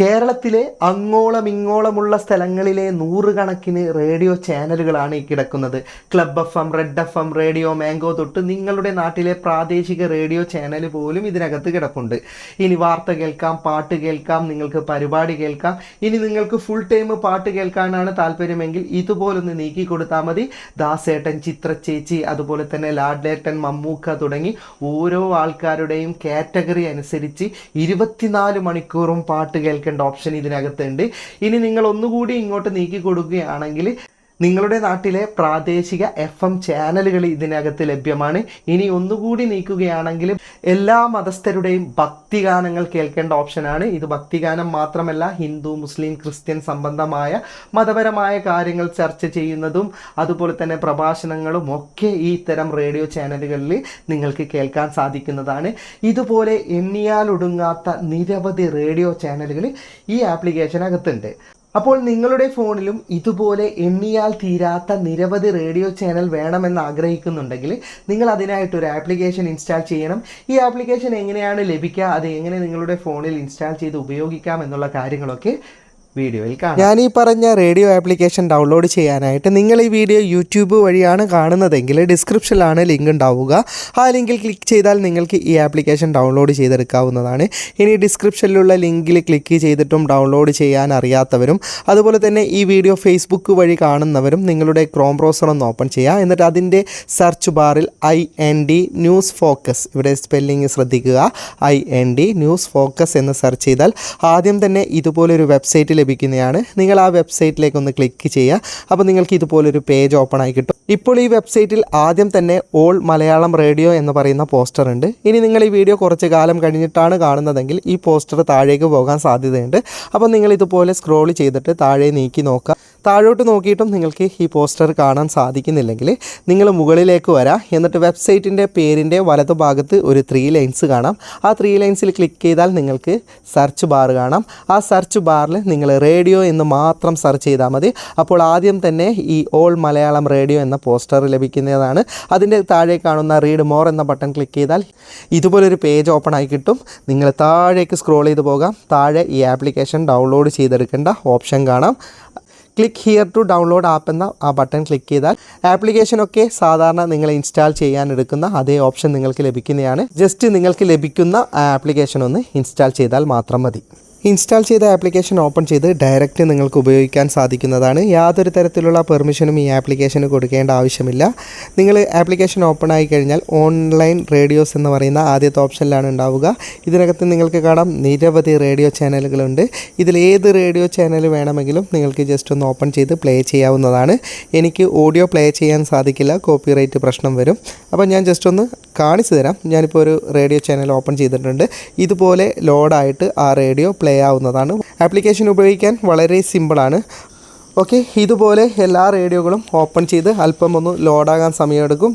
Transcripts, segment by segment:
കേരളത്തിലെ അങ്ങോളം ഇങ്ങോളമുള്ള സ്ഥലങ്ങളിലെ നൂറുകണക്കിന് റേഡിയോ ചാനലുകളാണ് ഈ കിടക്കുന്നത്. Club F M red F M radio mango തൊട്ട് നിങ്ങളുടെ നാട്ടിലെ പ്രാദേശിക റേഡിയോ ചാനൽ പോലും ഇതിനകത്ത് കിടപ്പുണ്ട്. ഇനി വാർത്ത കേൾക്കാം പാട്ട് കേൾക്കാം നിങ്ങൾക്ക് പരിപാടി കേൾക്കാം. ഇനി നിങ്ങൾക്ക് ഫുൾ ടൈം പാട്ട് കേൾക്കാനാണ് താല്പര്യമെങ്കിൽ ഇതുപോലൊന്ന് നീക്കി കൊടുത്താൽ മതി. ദാസേട്ടൻ ചിത്രച്ചേച്ചി അതുപോലെ തന്നെ ലാഡ്ലേട്ടൻ മമ്മൂക്ക തുടങ്ങി ഓരോ ആൾക്കാരുടെയും കാറ്റഗറി അനുസരിച്ച് ഇരുപത്തിനാല് മണിക്കൂറും പാട്ട് കേൾക്കേണ്ട ഓപ്ഷൻ ഇതിനകത്തുണ്ട്. ഇനി നിങ്ങൾ ഒന്നുകൂടി ഇങ്ങോട്ട് നീക്കി കൊടുക്കുകയാണെങ്കിൽ നിങ്ങളുടെ നാട്ടിലെ പ്രാദേശിക എഫ് എം ചാനലുകൾ ഇതിനകത്ത് ലഭ്യമാണ്. ഇനി ഒന്നുകൂടി നീക്കുകയാണെങ്കിൽ എല്ലാ മതസ്ഥരുടെയും ഭക്തിഗാനങ്ങൾ കേൾക്കേണ്ട ഓപ്ഷനാണ്. ഇത് ഭക്തിഗാനം മാത്രമല്ല ഹിന്ദു മുസ്ലിം ക്രിസ്ത്യൻ സംബന്ധമായ മതപരമായ കാര്യങ്ങൾ ചർച്ച ചെയ്യുന്നതും അതുപോലെ തന്നെ പ്രഭാഷണങ്ങളും ഒക്കെ ഈ ഇത്തരം റേഡിയോ ചാനലുകളിൽ നിങ്ങൾക്ക് കേൾക്കാൻ സാധിക്കുന്നതാണ്. ഇതുപോലെ എണ്ണിയാലൊടുങ്ങാത്ത നിരവധി റേഡിയോ ചാനലുകൾ ഈ ആപ്ലിക്കേഷനകത്തുണ്ട്. അപ്പോൾ നിങ്ങളുടെ ഫോണിലും ഇതുപോലെ എണ്ണിയാൽ തീരാത്ത നിരവധി റേഡിയോ ചാനൽ വേണമെന്ന് ആഗ്രഹിക്കുന്നുണ്ടെങ്കിൽ നിങ്ങൾ അതിനായിട്ട് ഒരു ആപ്ലിക്കേഷൻ ഇൻസ്റ്റാൾ ചെയ്യണം. ഈ ആപ്ലിക്കേഷൻ എങ്ങനെയാണ് ലഭിക്കുക അത് എങ്ങനെ നിങ്ങളുടെ ഫോണിൽ ഇൻസ്റ്റാൾ ചെയ്ത് ഉപയോഗിക്കാം എന്നുള്ള കാര്യങ്ങളൊക്കെ വീഡിയോയിൽ കാണാം. ഞാൻ ഈ പറഞ്ഞ റേഡിയോ ആപ്ലിക്കേഷൻ ഡൗൺലോഡ് ചെയ്യാനായിട്ട് നിങ്ങൾ ഈ വീഡിയോ യൂട്യൂബ് വഴിയാണ് കാണുന്നതെങ്കിൽ ഡിസ്ക്രിപ്ഷനിലാണ് ലിങ്ക് ഉണ്ടാവുക. ആ ലിങ്കിൽ ക്ലിക്ക് ചെയ്താൽ നിങ്ങൾക്ക് ഈ ആപ്ലിക്കേഷൻ ഡൗൺലോഡ് ചെയ്തെടുക്കാവുന്നതാണ്. ഇനി ഡിസ്ക്രിപ്ഷനിലുള്ള ലിങ്കിൽ ക്ലിക്ക് ചെയ്തിട്ടും ഡൗൺലോഡ് ചെയ്യാൻ അറിയാത്തവരും അതുപോലെ തന്നെ ഈ വീഡിയോ ഫേസ്ബുക്ക് വഴി കാണുന്നവരും നിങ്ങളുടെ ക്രോം ബ്രൗസർ ഒന്ന് ഓപ്പൺ ചെയ്യുക എന്നിട്ട് അതിന്റെ സെർച്ച് ബാറിൽ I N D news focus ഇവിടെ സ്പെല്ലിംഗ് ശ്രദ്ധിക്കുക. I N D news focus എന്ന് സെർച്ച് ചെയ്താൽ ആദ്യം തന്നെ ഇതുപോലൊരു വെബ്സൈറ്റ് ലഭിക്കുന്നതാണ് നിങ്ങൾ ആ വെബ്സൈറ്റിലേക്ക് ഒന്ന് ക്ലിക്ക് ചെയ്യുക. അപ്പോൾ നിങ്ങൾക്ക് ഇതുപോലൊരു പേജ് ഓപ്പൺ ആയി കിട്ടും. ഇപ്പോൾ ഈ വെബ്സൈറ്റിൽ ആദ്യം തന്നെ ഓൾ മലയാളം റേഡിയോ എന്ന് പറയുന്ന പോസ്റ്റർ ഉണ്ട്. ഇനി നിങ്ങൾ ഈ വീഡിയോ കുറച്ച് കാലം കഴിഞ്ഞിട്ടാണ് കാണുന്നതെങ്കിൽ ഈ പോസ്റ്റർ താഴേക്ക് പോകാൻ സാധ്യതയുണ്ട്. അപ്പോൾ നിങ്ങൾ ഇതുപോലെ സ്ക്രോൾ ചെയ്തിട്ട് താഴെ നീക്കി നോക്കുക. താഴോട്ട് നോക്കിയിട്ടും നിങ്ങൾക്ക് ഈ പോസ്റ്റർ കാണാൻ സാധിക്കുന്നില്ലെങ്കിൽ നിങ്ങൾ മുകളിലേക്ക് വരാം. എന്നിട്ട് വെബ്സൈറ്റിന്റെ പേരിന്റെ വലതുഭാഗത്ത് ഒരു ത്രീ ലൈൻസ് കാണാം. ആ ത്രീ ലൈൻസിൽ ക്ലിക്ക് ചെയ്താൽ നിങ്ങൾക്ക് സെർച്ച് ബാർ കാണാം. ആ സെർച്ച് ബാറിൽ നിങ്ങൾ റേഡിയോ എന്ന് മാത്രം സെർച്ച് ചെയ്താൽ മതി. അപ്പോൾ ആദ്യം തന്നെ ഈ ഓൾ മലയാളം റേഡിയോ എന്ന പോസ്റ്റർ ലഭിക്കുന്നതാണ്. അതിന്റെ താഴെ കാണുന്ന റീഡ് മോർ എന്ന ബട്ടൺ ക്ലിക്ക് ചെയ്താൽ ഇതുപോലൊരു പേജ് ഓപ്പൺ ആയി കിട്ടും. നിങ്ങൾ താഴേക്ക് സ്ക്രോൾ ചെയ്ത് പോകാം. താഴെ ഈ ആപ്ലിക്കേഷൻ ഡൗൺലോഡ് ചെയ്തെടുക്കേണ്ട ഓപ്ഷൻ കാണാം. Click here to download app എന്ന ആ ബട്ടൺ ക്ലിക്ക് ചെയ്താൽ ആപ്ലിക്കേഷനൊക്കെ സാധാരണ നിങ്ങൾ ഇൻസ്റ്റാൾ ചെയ്യാൻ എടുക്കുന്ന അതേ ഓപ്ഷൻ നിങ്ങൾക്ക് ലഭിക്കുന്നതാണ്. ജസ്റ്റ് നിങ്ങൾക്ക് ലഭിക്കുന്ന ആപ്ലിക്കേഷൻ ഒന്ന് ഇൻസ്റ്റാൾ ചെയ്താൽ മാത്രം മതി. ഇൻസ്റ്റാൾ ചെയ്ത ആപ്ലിക്കേഷൻ ഓപ്പൺ ചെയ്ത് ഡയറക്റ്റ് നിങ്ങൾക്ക് ഉപയോഗിക്കാൻ സാധിക്കുന്നതാണ്. യാതൊരു തരത്തിലുള്ള പെർമിഷനും ഈ ആപ്ലിക്കേഷന് കൊടുക്കേണ്ട ആവശ്യമില്ല. നിങ്ങൾ ആപ്ലിക്കേഷൻ ഓപ്പൺ ആയി കഴിഞ്ഞാൽ ഓൺലൈൻ റേഡിയോസ് എന്ന് പറയുന്ന ആദ്യത്തെ ഓപ്ഷനിലാണ് ഉണ്ടാവുക. ഇതിനകത്ത് നിങ്ങൾക്ക് കാണാം നിരവധി റേഡിയോ ചാനലുകളുണ്ട് ഇതിൽ ഏത് റേഡിയോ ചാനൽ വേണമെങ്കിലും നിങ്ങൾക്ക് ജസ്റ്റ് ഒന്ന് ഓപ്പൺ ചെയ്ത് പ്ലേ ചെയ്യാവുന്നതാണ്. എനിക്ക് ഓഡിയോ പ്ലേ ചെയ്യാൻ സാധിക്കില്ല കോപ്പിറൈറ്റ് പ്രശ്നം വരും. അപ്പോൾ ഞാൻ ജസ്റ്റ് ഒന്ന് കാണിച്ചു തരാം. ഞാനിപ്പോൾ ഒരു റേഡിയോ ചാനൽ ഓപ്പൺ ചെയ്തിട്ടുണ്ട്. ഇതുപോലെ ലോഡായിട്ട് ആ റേഡിയോ പ്ലേ ആവുന്നതാണ് ആപ്ലിക്കേഷൻ ഉപയോഗിക്കാൻ വളരെ സിമ്പിളാണ് ഓക്കെ ഇതുപോലെ എല്ലാ റേഡിയോകളും ഓപ്പൺ ചെയ്ത് അല്പം ഒന്ന് ലോഡാകാൻ സമയമെടുക്കും.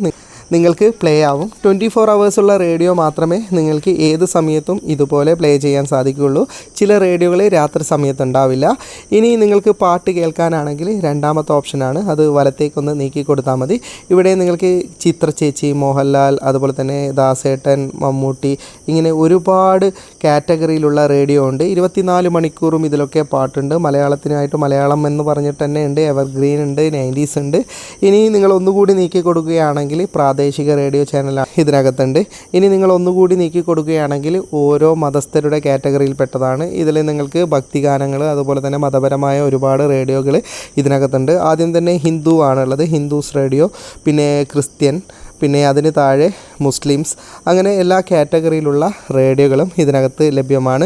നിങ്ങൾക്ക് പ്ലേ ആവും. ട്വന്റി ഫോർ അവേഴ്സുള്ള റേഡിയോ മാത്രമേ നിങ്ങൾക്ക് ഏത് സമയത്തും ഇതുപോലെ പ്ലേ ചെയ്യാൻ സാധിക്കുകയുള്ളൂ. ചില റേഡിയോകൾ രാത്രി സമയത്ത് ഉണ്ടാവില്ല ഇനി നിങ്ങൾക്ക് പാട്ട് കേൾക്കാനാണെങ്കിൽ രണ്ടാമത്തെ ഓപ്ഷനാണ് അത് വലത്തേക്കൊന്ന് നീക്കി കൊടുത്താൽ മതി. ഇവിടെ നിങ്ങൾക്ക് ചിത്ര ചേച്ചി മോഹൻലാൽ അതുപോലെ തന്നെ ദാസേട്ടൻ മമ്മൂട്ടി ഇങ്ങനെ ഒരുപാട് കാറ്റഗറിയിലുള്ള റേഡിയോ ഉണ്ട്. ഇരുപത്തിനാല് മണിക്കൂറും ഇതിലൊക്കെ പാട്ടുണ്ട്. മലയാളത്തിനായിട്ട് മലയാളം എന്ന് പറഞ്ഞിട്ട് തന്നെ ഉണ്ട്. എവർഗ്രീൻ ഉണ്ട് നയന്റീസ് ഉണ്ട്. ഇനി നിങ്ങൾ ഒന്നുകൂടി നീക്കി കൊടുക്കുകയാണെങ്കിൽ പ്രാദേശിക റേഡിയോ ചാനൽ ഇതിനകത്തുണ്ട്. ഇനി നിങ്ങൾ ഒന്നുകൂടി നീക്കി കൊടുക്കുകയാണെങ്കിൽ ഓരോ മതസ്ഥരുടെ കാറ്റഗറിയിൽപ്പെട്ടതാണ്. ഇതിൽ നിങ്ങൾക്ക് ഭക്തിഗാനങ്ങൾ അതുപോലെ തന്നെ മതപരമായ ഒരുപാട് റേഡിയോകൾ ഇതിനകത്തുണ്ട്. ആദ്യം തന്നെ ഹിന്ദു ആണുള്ളത് ഹിന്ദുസ് റേഡിയോ പിന്നെ ക്രിസ്ത്യൻ പിന്നെ അതിന് താഴെ മുസ്ലിംസ്. അങ്ങനെ എല്ലാ കാറ്റഗറിയിലുള്ള റേഡിയോകളും ഇതിനകത്ത് ലഭ്യമാണ്.